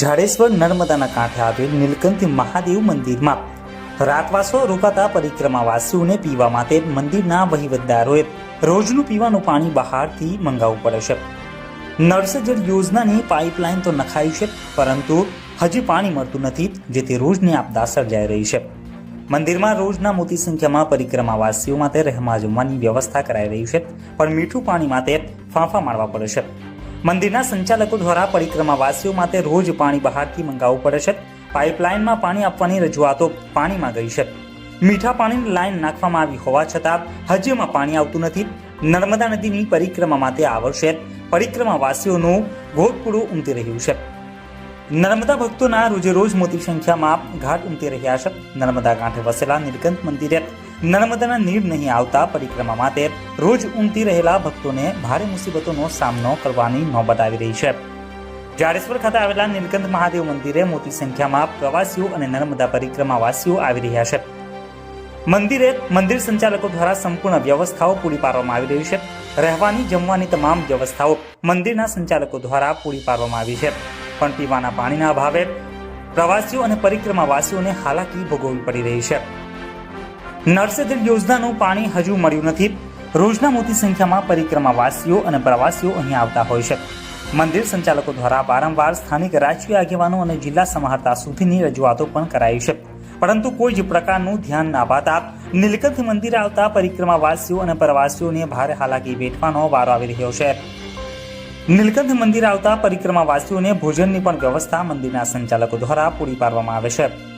જાડેશ્વર નર્મદાના કાંઠે આવેલ નીલકંઠ મહાદેવ મંદિરમાં રાતવાસો રોકાતા પરિક્રમાવાસીઓને પીવા માટે મંદિરના વહીવટદારોએ રોજનું પીવાનું પાણી બહારથી મંગાવવું પડે છે. જળ યોજનાની પાઇપલાઇન તો નખાઈ છે, પરંતુ હજી પાણી મળતું નથી જેથી રોજની આપદા સર્જાઈ રહી છે. મંદિરમાં રોજના મોટી સંખ્યામાં પરિક્રમાવાસીઓ માટે રહેવા જમવાની વ્યવસ્થા કરાઈ રહી છે, પણ મીઠું પાણી માટે ફાંફા મારવા પડે છે. મંદિરના સંચાલકો દ્વારા પરિક્રમાવાસીઓ માટે રોજ પાણી બહારથી મંગાવવું પડે છે. પાઇપલાઇનમાં પાણી આપવાની રજૂઆતો પાણીમાં ગઈ છે. મીઠા પાણીની લાઈન નાખવામાં આવી હોવા છતાં હજી એમાં પાણી આવતું નથી. નર્મદા નદીની પરિક્રમા માટે આ વર્ષે પરિક્રમાવાસીઓનું ઘોટપૂડું ઉમટી રહ્યું છે. નર્મદા ભક્તોના રોજે રોજ મોટી સંખ્યામાં ઘાટ ઉમટી રહ્યા છે. નર્મદા કાંઠે વસેલા નીલકંઠ મંદિરે નર્મદાના નીર નહીં આવતા પરિક્રમા માટે રોજ ઉમટી રહેલા ભક્તોને ભારે મુસીબતોનો સામનો કરવાની નોબત આવી રહી છે. જાડેશ્વર ખાતે આવેલા નીલકંઠ મહાદેવ મંદિરે મોટી સંખ્યામાં પ્રવાસીઓ અને નર્મદા પરિક્રમાવાસીઓ આવી રહ્યા છે. મંદિરે મંદિર સંચાલકો દ્વારા સંપૂર્ણ વ્યવસ્થાઓ પૂરી પાડવામાં આવી રહી છે. રહેવાની, જમવાની તમામ વ્યવસ્થાઓ મંદિરના સંચાલકો દ્વારા પૂરી પાડવામાં આવી છે. પણ પીવાના પાણીના અભાવે પ્રવાસીઓ અને પરિક્રમાવાસીઓને હાલાકી ભોગવવી પડી રહી છે. નર્સેદલ યોજનાનું પાણી હજુ મળ્યું નથી. રોજના મોટી સંખ્યામાં પરિક્રમાવાસીઓ અને પ્રવાસીઓ અહીં આવતા હોય છે. મંદિર સંચાલકો દ્વારા વારંવાર સ્થાનિક રાજકીય આગેવાનો અને જિલ્લા સમાહર્તા સુધીની રજૂઆતો પણ કરાઈ છે. પરંતુ કોઈ જ પ્રકારનું ધ્યાન ના પાતા નીલકંઠ મંદિર આવતા પરિક્રમાવાસીઓ અને પ્રવાસીઓને ભારે હાલાકી વેઠવાનો વારો આવી રહ્યો છે. નીલકંઠ મંદિર આવતા પરિક્રમાવાસીઓને ભોજનની પણ વ્યવસ્થા મંદિરના સંચાલકો દ્વારા પૂરી પાડવામાં આવે છે.